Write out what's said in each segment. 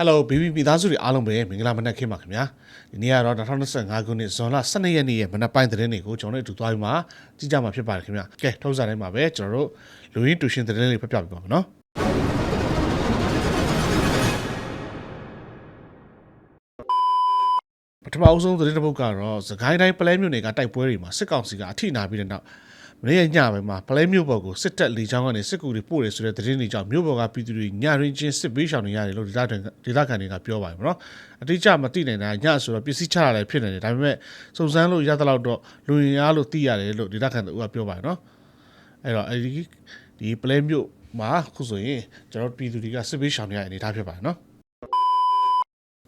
Hello BB မိသားစုတွေအားလုံးပဲမင်္ဂလာမနက်ခင်းပါခင်ဗျာဒီနေ့ကတော့2025ခုနှစ်ဇွန်လ12ရက်နေ့ရဲ့မနက်ပိုင်းသတင်းတွေကိုကျွန်တော်တို့အတူသွားပြီးမှကြည့်ကြမှာဖြစ်ပါတယ်ခင်ဗျာကဲထုံးစံတိုင်းမှာပဲကျွန်တော်တို့လူရင်းတူရှင်သတင်းလေးဖတ်ပြပေးပါမယ်နော်ပထမအဆုံးသတင်းတစ်ပုဒ်ကတော့သခိုင်းတိုင်းပလဲမြို့နယ်ကတိုက်ပွဲတွေမှာစစ်ကောင်စီကအထိနာပြီးတဲ့နောက် မနေ့ညပိုင်းမှာပလဲမြို့ပေါ်ကိုစစ်တပ်လေကြောင်းကနေစစ်ကူတွေပို့တယ်ဆိုတဲ့သတင်းတွေကြောင့်မြို့ပေါ်ကပြည်သူတွေညရင်းချင်းစစ်ပေးရှောင်နေရတယ်လို့ဒေသခံဒေသခံတွေကပြောပါတယ်ဗောနော်အတိအကျမသိနိုင်တာညဆိုတော့ပစ္စည်းချရလည်းဖြစ်နေတယ်ဒါပေမဲ့စုံစမ်းလို့ရသလောက်တော့လူရင်အားလို့သိရတယ်လို့ဒေသခံတို့ကပြောပါတယ်နော်အဲ့တော့အဲဒီဒီပလဲမြို့မှာခုဆိုရင်ကျွန်တော်ပြည်သူတွေကစစ်ပေးရှောင်နေရတဲ့အနေအထားဖြစ်ပါတယ်နော်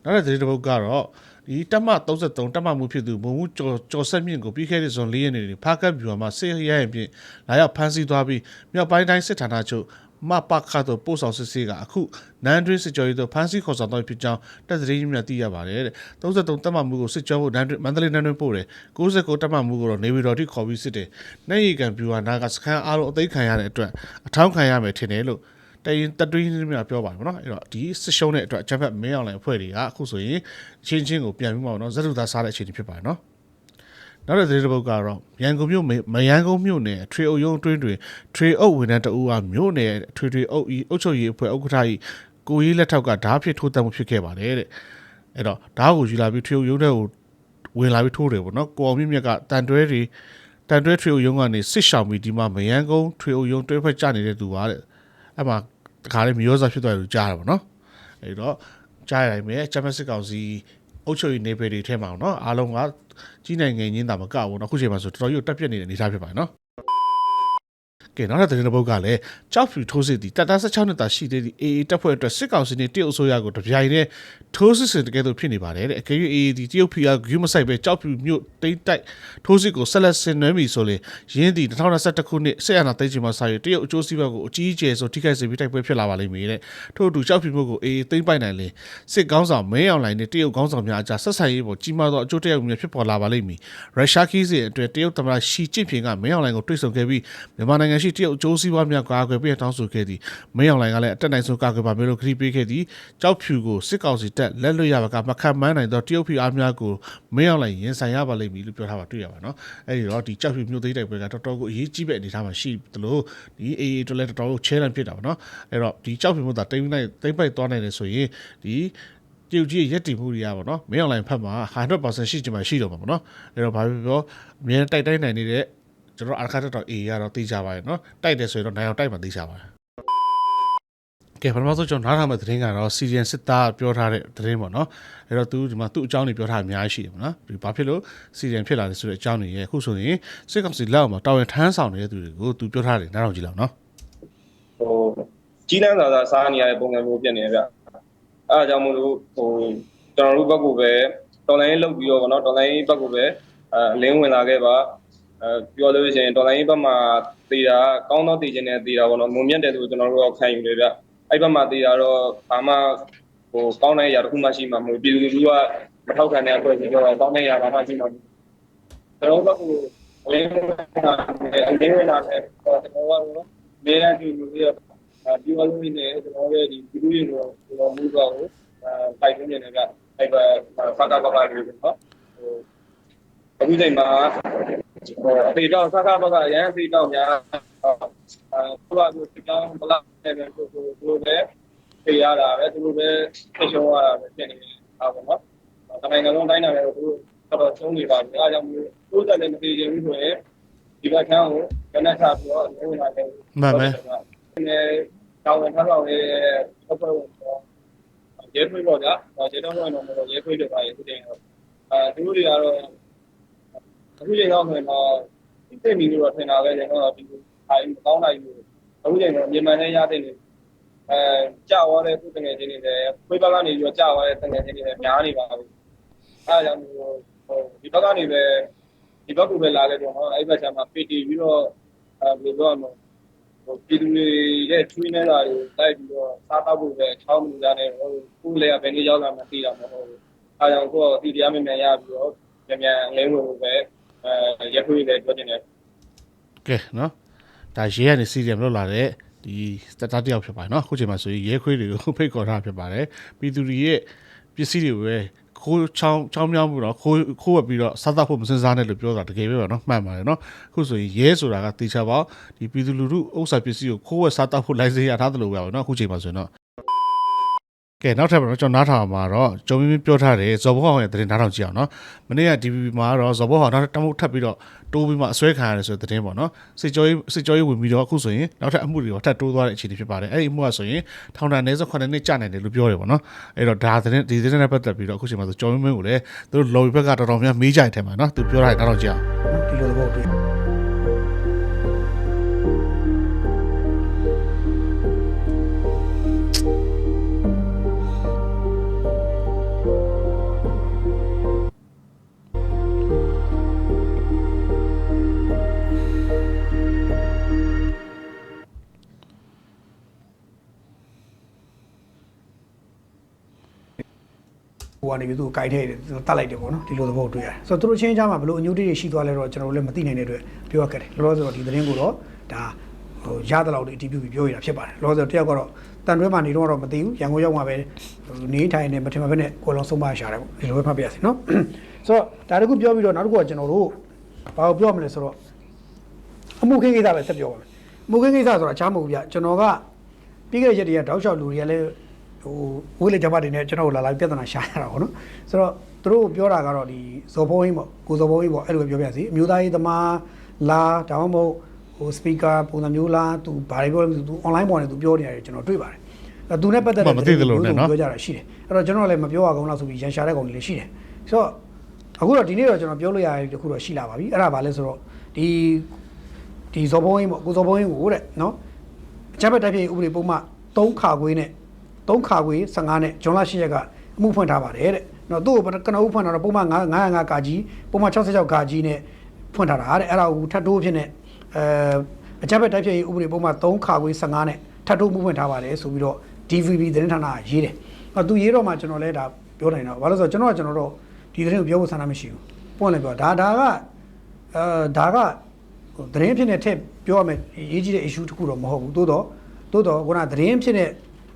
နောက်တဲ့သတင်းတစ်ပုဒ်ကတော့ ဒီတက်မ33တက်မမှုဖြစ်သူဘုံမှုကျော်ကျော်ဆက်မြင့်ကိုပြီးခဲ့တဲ့ဇွန်၄ရက်နေ့တွင်ဖားကတ်ဗျူဟာမှာစစ်ရဲရင်ဖြင့်လာရောက်ဖမ်းဆီးသွားပြီးမြောက်ပိုင်းတိုင်းစစ်ဌာနချုပ်မပခတ်တို့ပို့ဆောင်စစ်ဆေးကအခုနန်းတွင်းစစ်ကြောရေးတို့ဖမ်းဆီးခေါ်ဆောင်တော့ဖြစ်ကြောင်းတပ်သတင်းရင်းမြစ်သိရပါတယ်တဲ့33တက်မမှုကိုစစ်ကြောဖို့နန်းတွင်းမန္တလေးနန်းတွင်းပို့တယ်69တက်မမှုကိုတော့နေပြည်တော်ထိခေါ်ပြီးစစ်တယ်နိုင်ရီကန်ဗျူဟာနာကစခန်းအားလုံးအသိခံရတဲ့အတွက်အထောက်ခံရမယ်ထင်တယ်လို့ တရင်တတွင်းနေမြပြောပါတယ်ဗောနော်အဲ့တော့ဒီစစ်ရှုံးတဲ့အတွက်အချက်ဖက်မင်းအောင်လိုင်အဖွဲ့တွေကအခုဆိုရင်ချင်းချင်းကိုပြန်ပြီးမှတော့ဇက်တူသားစားတဲ့အခြေအနေဖြစ်ပါတယ်နော်နောက်တဲ့သတင်းတစ်ပုဒ်ကတော့ရန်ကုန်မြို့မရန်ကုန်မြို့နယ်ထွေအုပ်ရုံးအတွင်းတွင်ထွေအုပ်ဝန်ထမ်းတအူးအားမြို့နယ်ထွေထွေအုပ်ဤအုပ်ချုပ်ရေးအဖွဲ့ဥက္ကဋ္ဌ၏ကိုကြီးလက်ထောက်ကဓားဖြစ်ထိုးတက်မှုဖြစ်ခဲ့ပါတယ်တဲ့အဲ့တော့ဓားကိုယူလာပြီးထွေအုပ်ရုံးထဲကိုဝင်လာပြီးထိုးတယ်ဗောနော်ကိုအောင်မြင့်မြတ်ကတန်တွဲတွေတန်တွဲထွေအုပ်ရုံးကနေစစ်ရှောင်ပြီးဒီမှာမရန်ကုန်ထွေအုပ်ရုံးတွဲဖက်ကြနေတဲ့သူပါတဲ့အဲ့မှာ တခါလေးမျိုးစားဖြစ်သွားတယ်လို့ကြားတာပေါ့နော်အဲ့တော့ကြားရတိုင်းပဲချမ်ပီယံစစ်ကောင်စီအုပ်ချုပ်ရေးနေပယ်တွေထဲမှာပေါ့နော်အားလုံးကကြီးနိုင်ငံချင်းတာမကဘူးနော်အခုချိန်မှာဆိုတော်တော်ကြီးတက်ပြက်နေတဲ့အနေအထားဖြစ်ပါတယ်နော် ကဲနောက်တဲ့သတင်းတစ်ပုဒ်ကလည်းကြောက်ဖြူထိုးစစ်တီတတ16နှစ်တာရှိသေးသည့် AA တပ်ဖွဲ့အတွက်စစ်ကောင်စီနဲ့တရုတ်အစိုးရကိုတပြိုင်တည်းထိုးစစ်ဆင်တကယ်လို့ဖြစ်နေပါတယ်တဲ့အကယ်၍ AA ဒီတရုတ်ဖီအားဂူးမဆိုင်ပဲကြောက်ဖြူမြို့တိတ်တိုက်ထိုးစစ်ကိုဆက်လက်ဆင်နွှဲပြီဆိုလေရင်းဒီ2021ခုနှစ်ဆက်ရနာသိမ်းချိန်မှာစာရေးတရုတ်အကျိုးစီးပွားကိုအကြီးအကျယ်ဆိုထိခိုက်စေပြီးတိုက်ပွဲဖြစ်လာပါလိမ့်မယ်တဲ့ထို့အတူကြောက်ဖြူမြို့ကို AA သိမ်းပိုက်နိုင်လေစစ်ကောင်းဆောင်မင်းအောင်လှိုင်နဲ့တရုတ်ကောင်းဆောင်များအကြားဆက်ဆံရေးပေါ်ကြီးမားသောအကျိုးတရားများဖြစ်ပေါ်လာပါလိမ့်မည်ရုရှားခီးစဉ်အတွက်တရုတ်သမ္မတရှီကျင့်ဖျင်ကမင်းအောင်လှိုင်ကိုတွေ့ဆုံခဲ့ပြီးမြန်မာနိုင်ငံရှိတရုတ်အကျိုးစီးပွားများကာကွယ်ပေးတောင်းဆိုခဲ့သည်မင်းအောင်လှိုင်ကလည်းအတက်နိုင်ဆုံးကာကွယ်ပါမယ်လို့ခရီးပေးခဲ့သည်ကြောက်ဖြူကိုစစ်ကောင်စီတပ်လက်လွတ်ရပါကမခံမန်းနိုင်သောတရုတ်ဖီအားများကိုမင်းအောင်လှိုင်ရင်ဆိုင်ရပါလိမ့်မည်လို့ပြောထားပါတွေ့ရပါနော်အဲဒီတော့ဒီကြောက်ဖြူမြို့သိမ်းတိုက်ပွဲကတော်တော်ကိုအရေးကြီးတဲ့အနေအထားမှာရှိသလိုဒီ AA တို့လည်းတော်တော်ကိုချဲလန့်ဖြစ်တာပါနော်အဲ့တော့ဒီကြောက်ဖြူမြို့သားတိမ့်နိုင်တိမ့်ပိုက်သွားနိုင်တယ်ဆိုရင်ဒီတရုတ်ကြီးရဲ့ရက်တည်မှုတွေရပါတော့မင်းအောင်လှိုင်ဖက်မှာ100%ရှိချင်မှရှိတော့မှာပေါ့နော်အဲ့တော့ဘာဖြစ်ပြောအမြဲတိုက်တိုင်းနိုင်နေတဲ့ ကျွန်တော်အာခါတက်တော့ A ရတော့သိကြပါရဲ့နော်တိုက်တယ်ဆိုရင်တော့နိုင်အောင်တိုက်မှသိကြပါတယ်ကဲပထမဆုံးကျွန်တော်နားထောင်မဲ့သတင်းကတော့စီရီယန်စစ်သားပြောထားတဲ့သတင်းပေါ့နော်အဲ့တော့သူဒီမှာသူ့အကြောင်းတွေပြောထားအများကြီးရှိတယ်ပေါ့နော်ဒီဘာဖြစ်လို့စီရီယန်ဖြစ်လာတယ်ဆိုတဲ့အကြောင်းတွေရဲ့အခုဆိုရင်စစ်ကောင်စီလက်အောက်မှာတာဝန်ထမ်းဆောင်နေတဲ့သူတွေကိုသူပြောထားတယ်နားထောင်ကြည့်လောက်နော်ဟိုကြီးလန်းသာသာစားနေရတဲ့ပုံစံမျိုးဖြစ်နေတယ်ဗျအဲအကြောင်းမို့လို့ဟိုကျွန်တော်တို့ဘက်ကပဲတော်လိုင်းလောက်ပြီးတော့ဗောနော်တော်လိုင်းဘက်ကပဲအဲအလင်းဝင်လာခဲ့ပါ အဲပြောလို့ရှိရင်တော်လိုင်းဘက်မှာတည်တာကောင်းသောတည်ခြင်းနဲ့တည်တာဗောနော်မုံမြတ်တယ်လို့ကျွန်တော်တို့ကခံယူတယ်ဗျအဲ့ဘက်မှာတည်တာတော့ဘာမှဟိုကောင်းတဲ့အရာတစ်ခုမှရှိမှာမဟုတ်ပြည်သူလူထုကမထောက်ခံတဲ့အဖွဲ့အစည်းတော့ကောင်းတဲ့အရာဘာမှရှိမှာမဟုတ်ကျွန်တော်တို့ဘက်ကအလင်းဝင်လာတယ်အလင်းဝင်လာတယ်ကျွန်တော်တို့ကတော့မေးရတဲ့လူတွေဒီဝလုံးနဲ့ကျွန်တော်ရဲ့ဒီဒီလိုမျိုးကျွန်တော်မူတော့ကိုအဲပိုက်နေနေကအဲ့ဘာဖတ်တာပါပါလို့နော်ဟိုအခုချိန်မှာ ဟိုအပေတော့စကားပါကအရန်အပေတော့များအဲဘာလို့ဒီကောင်ဘလာနေတယ်ကိုကိုကိုလည်းပြေးရတာပဲသူတို့ပဲဖြစ်ရှုံးရတာပဲဖြစ်နေတာပေါ့နော်။တိုင်းနိုင်ငံလုံးတိုင်းနိုင်ငံကိုသူတို့တော့ကျုံးနေပါဘူး။အဲဒါကြောင့်မျိုးတိုးတက်လည်းမသိချင်ဘူးဆိုရင်ဒီဘက်ခန်းကိုကနက်ချပြီးတော့နေဝင်လာတယ်မှန်ပဲနေတောင်းဝန်ထားတော့လေဆက်ဖွဲ့ဝင်တော့ရဲထွေးတော့ကြာရဲတော့ဝင်တော့မလို့ရဲထွေးတွေပါရဲသူတွေတော့အဲသူတို့တွေကတော့ အခုချိန်တော့ဆိုရင်တော့သိနေလို့တော့ထင်တာပဲကျွန်တော်ဒီအိုင်းမကောင်းနိုင်ဘူးအခုချိန်တော့မြန်မာနဲ့ရတဲ့နေအဲကြောက်ရတဲ့သူတငယ်ချင်းတွေလည်းခွေးဘက်ကနေပြီးတော့ကြောက်ရတဲ့တငယ်ချင်းတွေလည်းများနေပါဘူးအဲဒါကြောင့်ဟိုဒီဘက်ကနေပဲဒီဘက်ကပဲလာခဲ့တော့အဲ့ဘက်ချမ်းမှာပီတီပြီးတော့အဲဘယ်လိုပြောမလဲဟိုပြည်သူတွေရဲ့ထွေးနေတာတွေတိုက်ပြီးတော့စားတောက်ဖို့ပဲချောင်းမှုကြတယ်ဟိုကိုယ်လည်းဘယ်နည်းရောက်လာမှသိတာမဟုတ်ဘူး။အားကြောင့်ကိုယ်ဒီတရားမြန်မြန်ရပြီးတော့မြန်မြန်လင်းလို့ပဲ အဲရက်ခွေးလည်းပြောနေတယ်ကဲနော်ဒါရဲကနေစီရီယမ်လောက်လာတဲ့ဒီစတတာတယောက်ဖြစ်ပါတယ်နော်အခုချိန်မှာဆိုရင်ရဲခွေးတွေကိုဖိတ်ခေါ်တာဖြစ်ပါတယ်ပြည်သူတွေရဲ့ပစ္စည်းတွေကိုပဲခိုးချောင်းချောင်းမြောင်းမှုတော့ခိုးခိုးဝက်ပြီးတော့စားသဖို့မစင်စားနဲ့လို့ပြောတာတကယ်ပဲပါနော်မှန်ပါတယ်နော်အခုဆိုရင်ရဲဆိုတာကတေချာပေါ့ဒီပြည်သူလူထုဥစ္စာပစ္စည်းကိုခိုးဝက်စားသဖို့လိုင်စင်ရထားတယ်လို့ပြောပါနော်အခုချိန်မှာဆိုရင်တော့ ကဲနောက်ထပ်ပေါ့နော်ကျွန်တော်နားထောင်မှာတော့ဂျုံမင်းမင်းပြောထားတယ်ဇော်ဘောဟောင်းရဲ့သတင်းနားထောင်ကြည့်အောင်နော်မနေ့က DVB မှာတော့ဇော်ဘောဟောင်းနောက်ထပ်တမှုထပ်ပြီးတော့တိုးပြီးမှအစွဲခံရတယ်ဆိုတဲ့သတင်းပေါ့နော်စစ်ကြောရေးစစ်ကြောရေးဝင်ပြီးတော့အခုဆိုရင်နောက်ထပ်အမှုတွေတော့ထပ်တိုးသွားတဲ့အခြေအနေဖြစ်ပါတယ်အဲ့ဒီအမှုကဆိုရင်ထောင်ဒဏ်နေစ9နှစ်ကြာနိုင်တယ်လို့ပြောတယ်ပေါ့နော်အဲ့တော့ဒါသတင်းဒီသတင်းနဲ့ပတ်သက်ပြီးတော့အခုချိန်မှာဆိုကျော်မင်းမင်းကိုလည်းသူတို့လော်ဘီဘက်ကတော်တော်များမေးကြတယ်ထဲမှာနော်သူပြောထားတယ်နောက်တော့ကြည့်အောင်ဒီလိုသဘောတွေ့ ဟိုကနေပြီးသူ့ကိုကြိုက်ထဲတယ်သူတတ်လိုက်တယ်ပေါ့နော်ဒီလိုသဘောတွေ့ရတယ်ဆိုတော့သူတို့ချင်းချာမှာဘလို့အညူတေးတွေရှိသွားလဲတော့ကျွန်တော်တို့လည်းမသိနိုင်တဲ့အတွက်ပြောရခဲ့တယ်လောလောဆယ်တော့ဒီသတင်းကိုတော့ဒါဟိုရတဲ့လောက်တွေအတည်ပြုပြီးပြောရတာဖြစ်ပါတယ်လောလောဆယ်တယောက်ကတော့တန်တွဲမှာနေတော့တော့မသိဘူးရန်ကုန်ရောက်မှပဲဟိုနေထိုင်နေမထင်မှပဲနဲ့ကိုယ်လုံးဆုံးမရှာတယ်ပေါ့ဒီလိုပဲဖတ်ပြရစီနော်ဆိုတော့ဒါတခုပြောပြီးတော့နောက်တစ်ခုကကျွန်တော်တို့ဘာကိုပြောမလဲဆိုတော့အမှုခင်းကိစ္စပဲဆက်ပြောပါမယ်အမှုခင်းကိစ္စဆိုတာချားမဟုတ်ဘူးဗျကျွန်တော်ကပြီးခဲ့တဲ့ရက်တွေကတောက်လျှောက်လူတွေကလည်း ဟိုဝိလေဂျပတ်တွေနဲ့ကျွန်တော်တို့လာလာပြဿနာရှာရတာပေါ့နော်ဆိုတော့သူတို့ပြောတာကတော့ဒီဇော်ဘုံကြီးပေါ့ကိုဇော်ဘုံကြီးပေါ့အဲ့လိုပဲပြောပြစီအမျိုးသားရေးသမားလာဒါမှမဟုတ်ဟိုစပီကာပုံစံမျိုးလားသူဘာတွေပြောလဲသူ online ပေါ်နေသူပြောနေရတယ်ကျွန်တော်တွေ့ပါတယ်အဲသူနဲ့ပတ်သက်တဲ့ပြောကြတာရှိတယ်အဲ့တော့ကျွန်တော်လည်းမပြောရကောင်လားဆိုပြီးရန်ရှာတဲ့ကောင်တွေလည်းရှိတယ်ဆိုတော့အခုတော့ဒီနေ့တော့ကျွန်တော်ပြောလို့ရတဲ့တခုတော့ရှိလာပါပြီအဲ့ဒါဘာလဲဆိုတော့ဒီဒီဇော်ဘုံကြီးပေါ့ကိုဇော်ဘုံကြီးကိုတဲ့နော်အချက်ဘက်တိုက်ပြေဥပဒေပုံမှ3ခါခွေးနဲ့ 3ခါခွေ15နဲ့ဂျွန်လ8ရက်ကအမှုဖွင့်ထားပါတယ်တဲ့။နော်သူ့ကိုကနဦးဖွင့်တာတော့ပုံမှန်905ကာကြီးပုံမှန်66ကာကြီးနဲ့ဖွင့်ထားတာတဲ့အဲ့ဒါကိုထပ်တိုးဖြစ်နေအဲအကြမ်းဖက်တိုက်ဖျက်ရေးဥပဒေပုံမှန်3ခါခွေ15နဲ့ထပ်တိုးမှုဖွင့်ထားပါတယ်ဆိုပြီးတော့ DVB သတင်းဌာနကရေးတယ်။အဲ့သူရေးတော့မှကျွန်တော်လည်းဒါပြောနိုင်တော့ဘာလို့ဆိုတော့ကျွန်တော်ကကျွန်တော်တို့ဒီသတင်းကိုပြောဖို့ဆန္ဒမရှိဘူး။ပွင့်လည်းပြောဒါဒါကအဲဒါကဟိုသတင်းဖြစ်နေထက်ပြောရမယ်ရေးကြီးတဲ့ issue တစ်ခုတော့မဟုတ်ဘူး။သို့တော့သို့တော့ခုနသတင်းဖြစ်နေ